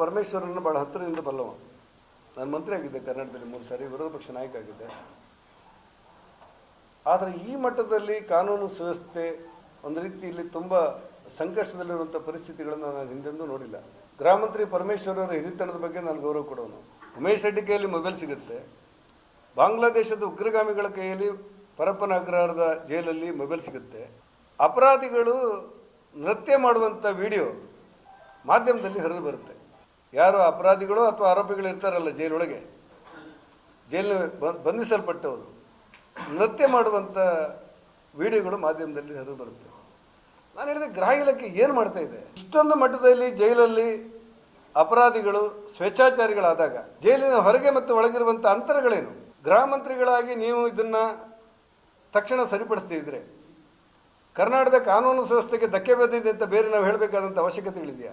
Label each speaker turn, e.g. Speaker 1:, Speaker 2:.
Speaker 1: ಪರಮೇಶ್ವರನ ಭಾಳ ಹತ್ತಿರದಿಂದ ಬಲ್ಲವ. ನಾನು ಮಂತ್ರಿ ಆಗಿದ್ದೆ ಕರ್ನಾಟಕದಲ್ಲಿ ಮೂರು ಸಾರಿ, ವಿರೋಧ ಪಕ್ಷ ನಾಯಕ ಆಗಿದ್ದೆ. ಆದರೆ ಈ ಮಟ್ಟದಲ್ಲಿ ಕಾನೂನು ಸುವ್ಯವಸ್ಥೆ ಒಂದು ರೀತಿಯಲ್ಲಿ ತುಂಬ ಸಂಕಷ್ಟದಲ್ಲಿರುವಂಥ ಪರಿಸ್ಥಿತಿಗಳನ್ನು ನಾನು ಹಿಂದೆಂದೂ ನೋಡಿಲ್ಲ. ಗ್ರಾಮಂತ್ರಿ ಪರಮೇಶ್ವರರ ಪರಮೇಶ್ವರ್ ಹಿರಿತನದ ಬಗ್ಗೆ ನಾನು ಗೌರವ ಕೊಡೋನು. ಉಮೇಶ್ ರೆಡ್ಡಿ ಕೈಯಲ್ಲಿ ಮೊಬೈಲ್ ಸಿಗುತ್ತೆ. ಬಾಂಗ್ಲಾದೇಶದ ಉಗ್ರಗಾಮಿಗಳ ಕೈಯಲ್ಲಿ ಪರಪ್ಪನ ಅಗ್ರಹಾರದ ಜೈಲಲ್ಲಿ ಮೊಬೈಲ್ ಸಿಗುತ್ತೆ. ಅಪರಾಧಿಗಳು ನೃತ್ಯ ಮಾಡುವಂಥ ವಿಡಿಯೋ ಮಾಧ್ಯಮದಲ್ಲಿ ಹರಿದು ಬರುತ್ತೆ. ಯಾರು ಅಪರಾಧಿಗಳು ಅಥವಾ ಆರೋಪಿಗಳು ಇರ್ತಾರಲ್ಲ ಜೈಲೊಳಗೆ? ಜೈಲಿನ ಬ- ಬಂಧಿಸಲ್ಪಟ್ಟವರು. ನೃತ್ಯ ಮಾಡುವಂಥ ವಿಡಿಯೋಗಳು ಮಾಧ್ಯಮದಲ್ಲಿ ಹರಿದು ಬರುತ್ತೆ. ನಾನು ಹೇಳಿದೆ ಗೃಹ ಇಲಾಖೆ ಏನು ಮಾಡ್ತಾ ಇದೆ? ಇಷ್ಟೊಂದು ಮಟ್ಟದಲ್ಲಿ ಜೈಲಲ್ಲಿ ಅಪರಾಧಿಗಳು, ಸ್ವೇಚ್ಛಾಚಾರಿಗಳಾದಾಗ, ಜೈಲಿನ ಹೊರಗೆ ಮತ್ತು ಒಳಗಿರುವಂಥ ಅಂತರಗಳೇನು? ಗೃಹ ಮಂತ್ರಿಗಳಾಗಿ ನೀವು ಇದನ್ನು ತಕ್ಷಣ ಸರಿಪಡಿಸ್ತಿದ್ರೆ ಕರ್ನಾಟಕದ ಕಾನೂನು ಸುವ್ಯವಸ್ಥೆಗೆ ಧಕ್ಕೆ ಬಿದ್ದಿದೆ ಅಂತ ಬೇರೆ ನಾವು ಹೇಳಬೇಕಾದಂಥ ಅವಶ್ಯಕತೆಗಳಿದೆಯಾ?